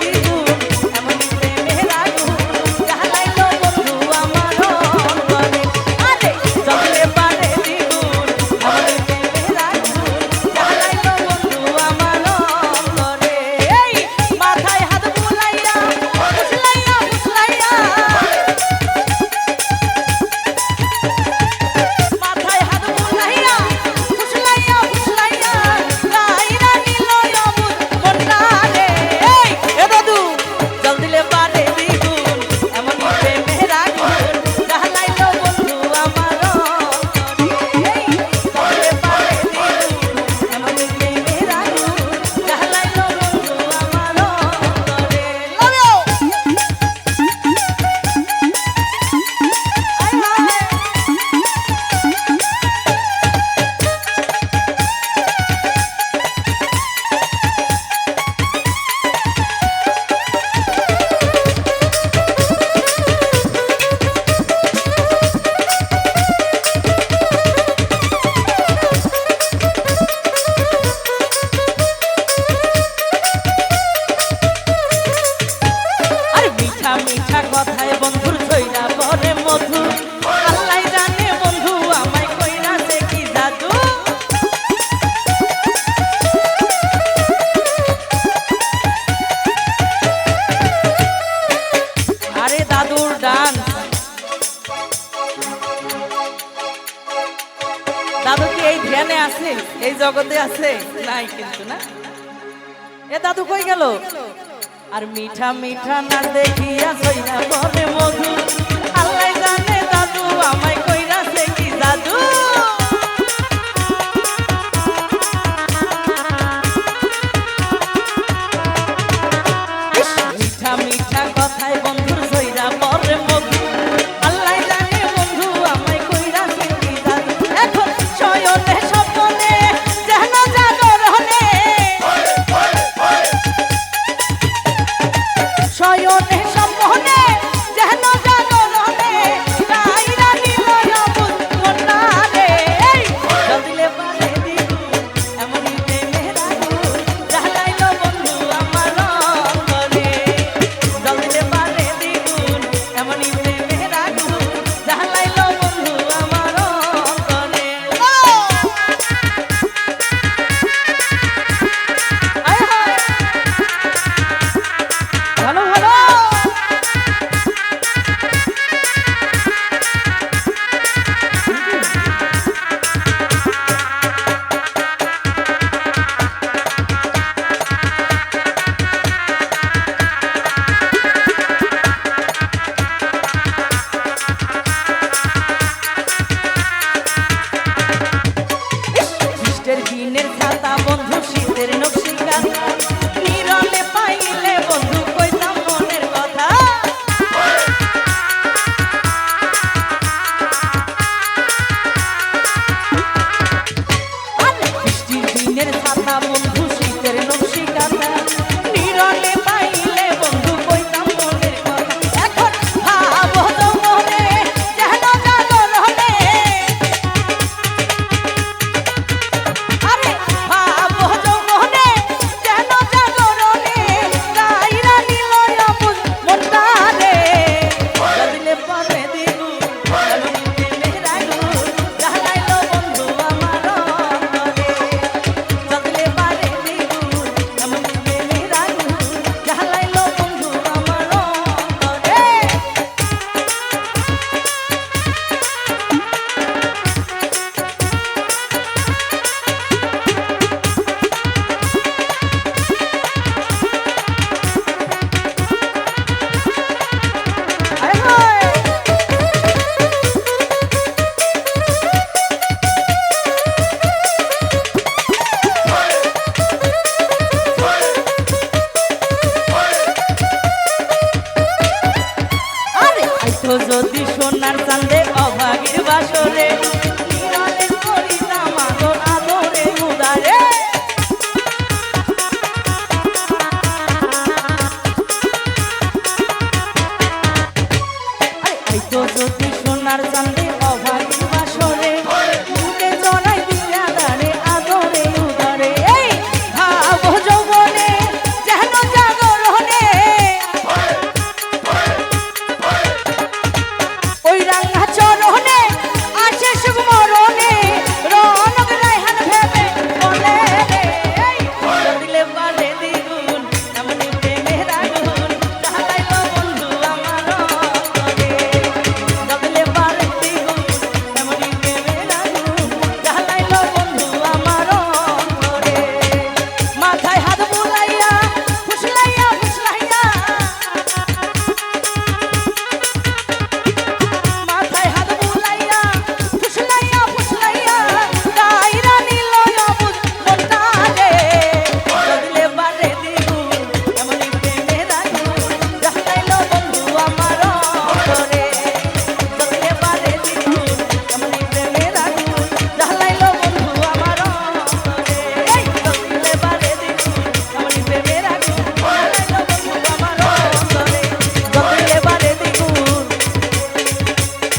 Thank you. দাদু কি এই ধ্যানে আছে? এই জগতে আছে? নাই কিন্তু, না? এ দাদু কই গেল? আর মিঠা মিঠা না দেখিয়া সইরা মনে মধু। আল্লাহ জানে দাদু, আমায় কইরা সে কি দাদু মিঠা মিঠা কথায়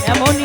amor